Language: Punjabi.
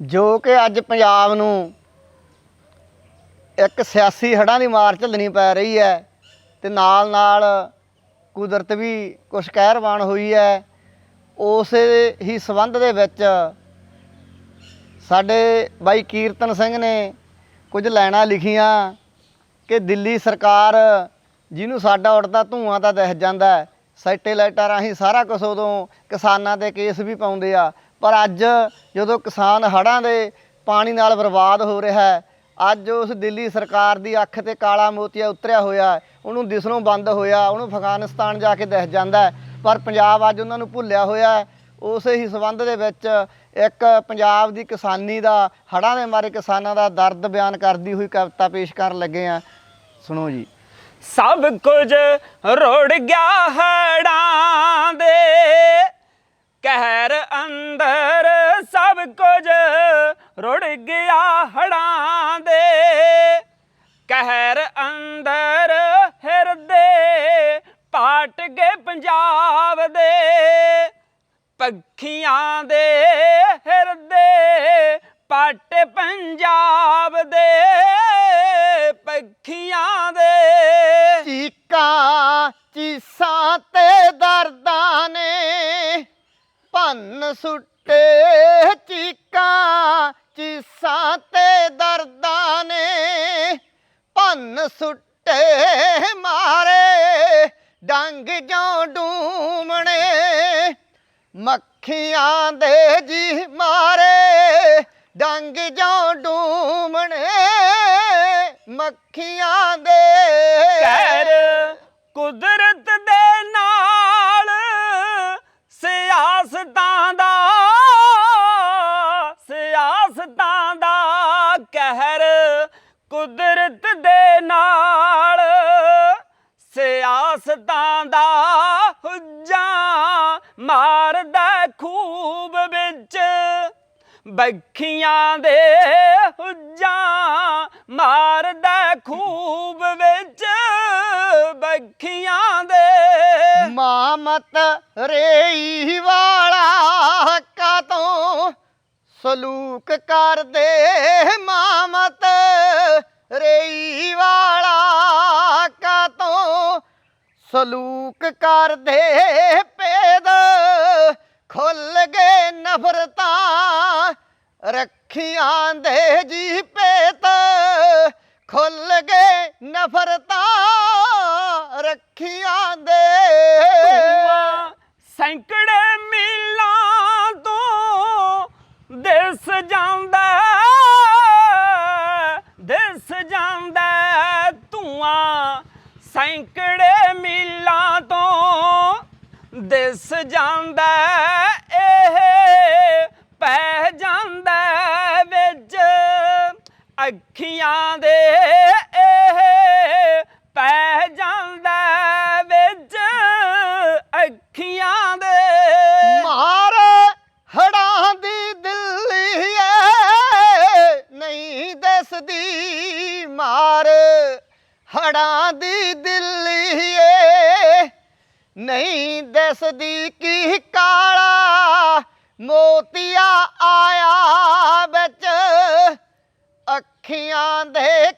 ਜੋ ਕਿ ਅੱਜ ਪੰਜਾਬ ਨੂੰ ਇੱਕ ਸਿਆਸੀ ਹੜ੍ਹਾਂ ਦੀ ਮਾਰ ਝੱਲਣੀ ਪੈ ਰਹੀ ਹੈ ਤੇ ਨਾਲ ਨਾਲ ਕੁਦਰਤ ਵੀ ਕੁਛ ਕਹਿਰਵਾਨ ਹੋਈ ਹੈ, ਉਸੇ ਹੀ ਸੰਬੰਧ ਦੇ ਵਿੱਚ ਸਾਡੇ ਬਾਈ ਕੀਰਤਨ ਸਿੰਘ ਨੇ ਕੁਝ ਲਾਈਨਾਂ ਲਿਖੀਆਂ ਕਿ ਦਿੱਲੀ ਸਰਕਾਰ ਜਿਹਨੂੰ ਸਾਡਾ ਉੱਡਦਾ ਧੂਆਂ ਤਾਂ ਦਿਖ ਜਾਂਦਾ ਹੈ, ਸੈਟੇਲਾਈਟਾਂ ਰਾਹੀਂ ਸਾਰਾ ਕੁਝ ਉਦੋਂ ਕਿਸਾਨਾਂ ਦੇ ਕੇਸ ਵੀ ਪਾਉਂਦੇ ਆ ਪਰ ਅੱਜ ਜਦੋਂ ਕਿਸਾਨ ਹੜ੍ਹਾਂ ਦੇ ਪਾਣੀ ਨਾਲ ਬਰਬਾਦ ਹੋ ਰਿਹਾ ਹੈ, ਅੱਜ ਉਸ ਦਿੱਲੀ ਸਰਕਾਰ ਦੀ ਅੱਖ ਤੇ ਕਾਲਾ ਮੋਤੀਆ ਉਤਰਿਆ ਹੋਇਆ ਉਹਨੂੰ ਦਿਸਣੋਂ ਬੰਦ ਹੋਇਆ, ਉਹਨੂੰ ਅਫਗਾਨਿਸਤਾਨ ਜਾ ਕੇ ਦਿਖ ਜਾਂਦਾ ਪਰ ਪੰਜਾਬ ਅੱਜ ਉਹਨਾਂ ਨੂੰ ਭੁੱਲਿਆ ਹੋਇਆ ਉਸੇ ਹੀ ਸੰਬੰਧ ਦੇ ਵਿੱਚ ਇੱਕ ਪੰਜਾਬ ਦੀ ਕਿਸਾਨੀ ਦਾ, ਹੜ੍ਹਾਂ ਦੇ ਮਾਰੇ ਕਿਸਾਨਾਂ ਦਾ ਦਰਦ ਬਿਆਨ ਕਰਦੀ ਹੋਈ ਕਵਿਤਾ ਪੇਸ਼ ਕਰਨ ਲੱਗੇ ਆ ਸੁਣੋ ਜੀ। ਸਭ ਕੁਝ ਰੁੜ ਗਿਆ ਹੜਾਂ ਦੇ। ਕਹਿਰ ਅੰਦਰ ਸਭ ਕੁਝ ਰੁੜ ਗਿਆ ਹੜਾਂ ਦੇ। ਕਹਿਰ ਅੰਦਰ ਹਿਰਦੇ ਪਾਟ ਗਏ ਪੰਜਾਬ ਦੇ। ਪੱਖੀਆਂ ਦੇ ਹਿਰਦੇ ਪੱਟ ਪੰਜਾਬ ਦੇ। ਪੱਖੀਆਂ ਦੇ ਚੀਕਾਂ, ਚੀਸਾਂ ਤੇ ਭੰਨ ਸੁੱਟੇ, ਚੀਕਾਂ, ਚੀਸਾਂ ਤੇ ਦਰਦਾਂ ਨੇ। ਭੰਨ ਸੁੱਟੇ, ਮਾਰੇ, ਡੰਗ ਜੋ ਡੂਮਣੇ। ਮੱਖੀਆਂ ਦੇ ਜੀ ਮਾਰੇ, ਡੰਗ ਜੋ ਡੂਮਣੇ। ਮੱਖੀਆਂ ਦੇ ਕਹਿਰ ਕੁਦਰਤ ਕਹਿਰ ਕੁਦਰਤ ਦੇ ਨਾਲ। ਸਿਆਸਤਾਂ ਦਾ ਹੁੱਜਾਂ ਮਾਰਦਾ ਖੂਬ ਵਿੱਚ। ਬੱਖੀਆਂ ਦੇ ਹੁੱਜਾਂ ਮਾਰਦਾ ਖੂਬ ਵਿੱਚ। ਬੱਖੀਆਂ ਦੇ ਮਾਮਤ ਰੇਈ ਵਾਲਾ ਕਾਤੋਂ ਸਲੂਕ ਕਰਦੇ ਮਾਮਤ, ਰੇਈ ਵਾਲਾ ਕਾ ਤੋਂ ਸਲੂਕ ਕਰਦੇ ਪੇਦ ਖੁੱਲ ਗਏ ਨਫ਼ਰਤਾਂ ਰੱਖੀਆਂ ਦੇ ਜੀ ਪੇਤ ਖੁੱਲ ਗਏ ਨਫ਼ਰਤਾਂ ਰੱਖੀਆਂ ਦੇ। ਸੈਂਕੜੇ ਦਿਸ ਜਾਂਦਾ ਦਿਸ ਜਾਂਦਾ ਧੂਆਂ ਸੈਂਕੜੇ ਮੀਲਾਂ ਤੋਂ ਦਿਸ ਜਾਂਦਾ ਇਹ, ਪੈ ਜਾਂਦਾ ਵਿੱਚ ਅੱਖੀਆਂ ਦੇ ਨਹੀਂ ਮਾਰ ਹੜਾਂ ਦੀ ਦਿੱਲੀ ਨਹੀਂ ਦਿਸਦੀ ਕੀ ਕਾਲਾ ਮੋਤੀਆ ਆਇਆ ਵਿੱਚ ਅੱਖੀਆਂ ਦੇ